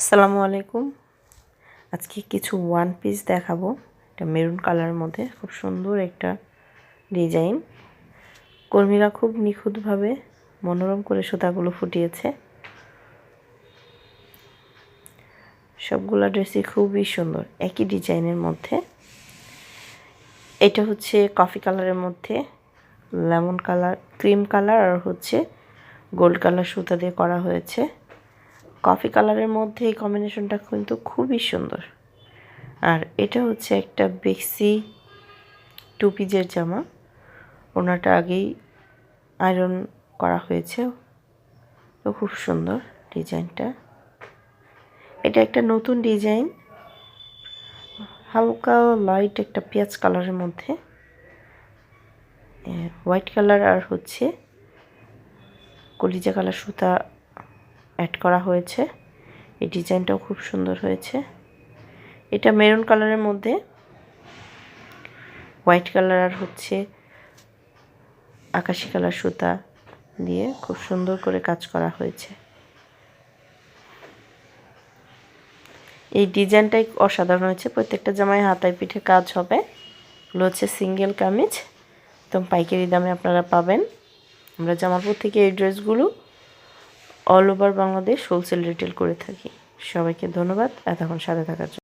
আসসালামু আলাইকুম। আজকে কিছু ওয়ান পিস দেখাবো। এটা মেরুন কালারের মধ্যে, খুব সুন্দর একটা ডিজাইন কর্মীরা খুব নিখুঁতভাবে মনোরম করে সুতাগুলো ফুটিয়েছে। সবগুলো ড্রেসই খুবই সুন্দর, একই ডিজাইনের মধ্যে। এটা হচ্ছে কফি কালারের মধ্যে লেমন কালার ক্রিম কালার আর হচ্ছে গোল্ড কালার সুতা দিয়ে করা হয়েছে। কফি কালারের মধ্যে এই কম্বিনেশনটা কিন্তু খুবই সুন্দর। আর এটা হচ্ছে একটা বেক্সি টু পিজের জামা। ওনাটা আগেই আয়রন করা হয়েছে। তো খুব সুন্দর ডিজাইনটা। এটা একটা নতুন ডিজাইন। হালকা লাইট একটা পেঁয়াজ কালারের মধ্যে। হোয়াইট কালার আর হচ্ছে কলিজা কালার সুতা অ্যাড করা হয়েছে। এই ডিজাইনটাও খুব সুন্দর হয়েছে। এটা মেরুন কালারের মধ্যে। হোয়াইট কালার আর হচ্ছে আকাশি কালার সুতা দিয়ে খুব সুন্দর করে কাজ করা হয়েছে। এই ডিজাইনটাই অসাধারণ হয়েছে। প্রত্যেকটা জামায় হাতায় পিঠে কাজ হবে। এগুলো হচ্ছে সিঙ্গেল কামিজ। একদম পাইকারি দামে আপনারা পাবেন। আমরা জামালপুর থেকে এই ড্রেসগুলো all over Bangladesh wholesale retail করে থাকি। সবাইকে ধন্যবাদ এতক্ষণ সাথে থাকার জন্য।